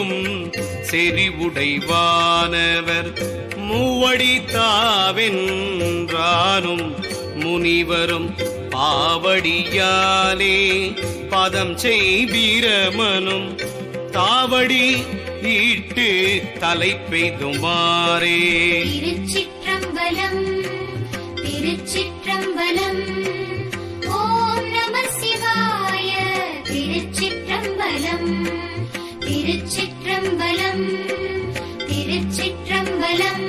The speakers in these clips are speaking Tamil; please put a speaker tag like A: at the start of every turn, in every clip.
A: கேட்கும் செறிவுடைவானவர். மூவடி தாவென்றானும் முனிவரும் பாவடியாலே. பதம் செய்வீரமனும் தாவடி ஈட்டு தலை பெய்துமாறே
B: திருச்சிற்றம்பலம் திருச்சிற்றம்பலம். திருச்சிற்றம்பலம் திருச்சிற்றம்பலம்.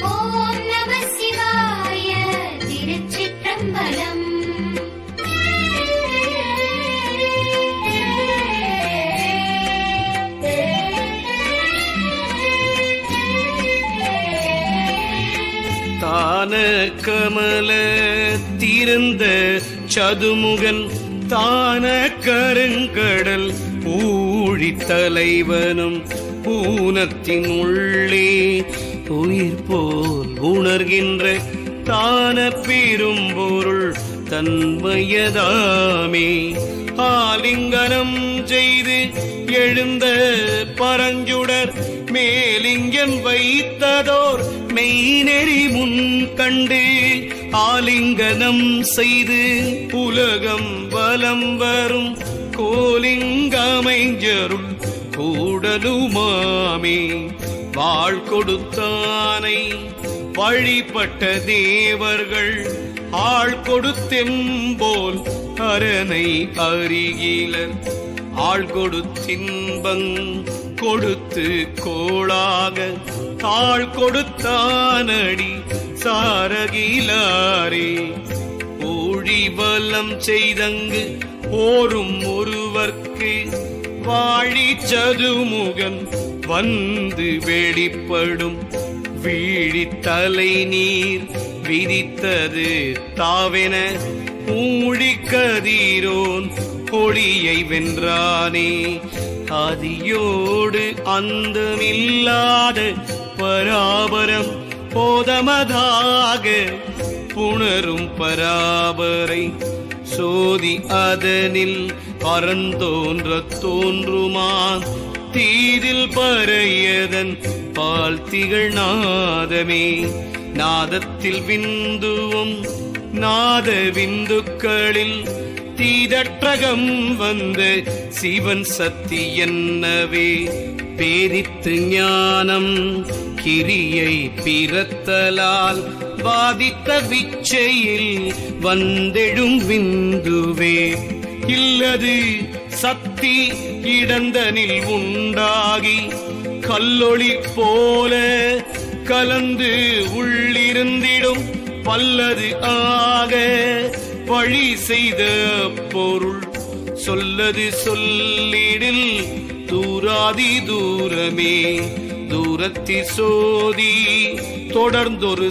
B: ஓம் நம சிவாய திருச்சிற்றம்பலம்.
A: தான கமல திறந்த சதுமுகன் தான கருங்கடல் ஊழித்தலைவனும் பூனத்தின் உள்ளே உயிர் போல் உணர்கின்ற தான பெரும் பொருள் தன்மையதாமே. ஆலிங்கனம் செய்து எழுந்த பரஞ்சுடர் மேலிங்கம் வைத்ததோர் மெய்நெறி முன் கண்டு ஆலிங்கனம் செய்து உலகம் வலம் வரும் கோலிங்கமைஞ்சருள் கூடலுமாமே. வாழ் கொடுத்தானை வழிபட்ட தேவர்கள் ஆள் கொடுத்தெம்போல் அரணை அருகிலர். ஆள் கொடுத்தின்பங் கொடுத்து கோளாக தாழ் கொடுத்தானடி சாரகிலாரே. ஊழிவலம் செய்தங்கு ஓரும் ஒருவர்க்கு வாழி சதுமுகன் வந்து வெளிப்படும். வீழித்தலை நீர் விதித்தது தாவென ஊழி கதிரோன் ஒளியை வென்றானே. அதியோடு அந்தமில்லாத பராபரம் போதமதாக புணரும் பராபரை சோதி அதனில் பரந்தோன்ற தோன்றுமான். தீதில் பறையதன் பால் திகழ் நாதமே. நாதத்தில் விந்துவும் நாத விந்துக்களில் தீதற்றகம் வந்த சிவன் சக்தி என்னவே. பேரித்து ஞானம் கிரியை பிறத்தலால் வாதித்த விச்சையில் வந்தெழும் விந்துவே. இல்லது சக்தி இடந்தனில் உண்டாகி கல்லொளி போல கலந்து உள்ளிருந்திடும் பல்லது ஆக வழி செய்த பொருள் சொல்லது சொல்லிடில் தூராதி தூரமே. தூரத்தி சோதி தொடர்ந்தொரு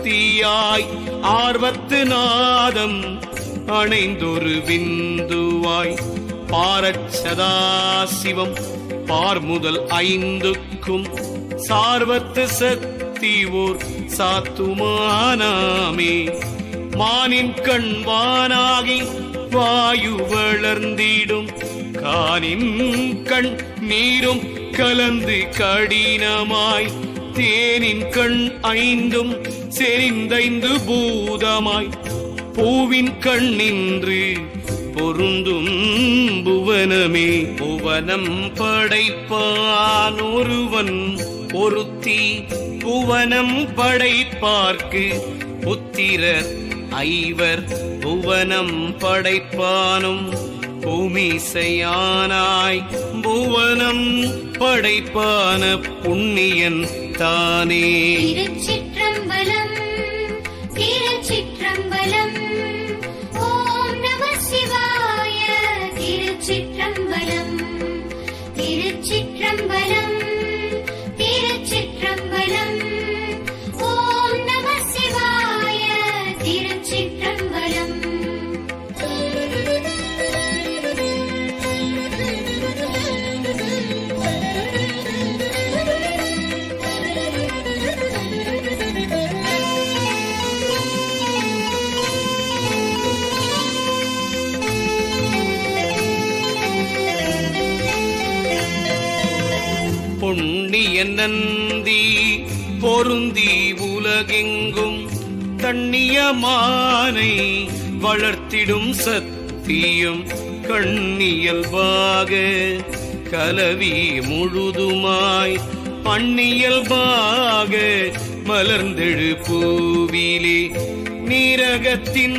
A: சக்தியாய் ஆர்வத்து நாதம் அணைந்தொரு விந்துவாய். பாரச்சதா சதாசிவம் பார் முதல் ஐந்துக்கும் சார்வத்து சக்தி ஓர் சாத்துமானாமே. மானின் கண் வானாகி வாயு வளர்ந்திடும். கானின் கண் நீரும் கலந்து கடினமாய் தேனின் கண் ஐந்தும் செறிந்தைந்து பூதமாய் பூவின் கண் நின்று பொருந்தும் புவனமே. புவனம் படைப்பான் ஒருவன் ஒருத்தி புவனம் படைப்பார்க்கு புத்திரர் ஐவர் புவனம் படைப்பானும் பூமிசையானாய். புவனம் படைப்பான புண்ணியன் தானே? என்னந்தி பொருந்தி உலகெங்கும் கண்ணியமானை வளர்த்திடும் சத்தியம் கண்ணியல்பாக கலவி முழுதுமாய் பண்ணியல்பாக மலர்ந்தெழு பூவிலே நீரகத்தின்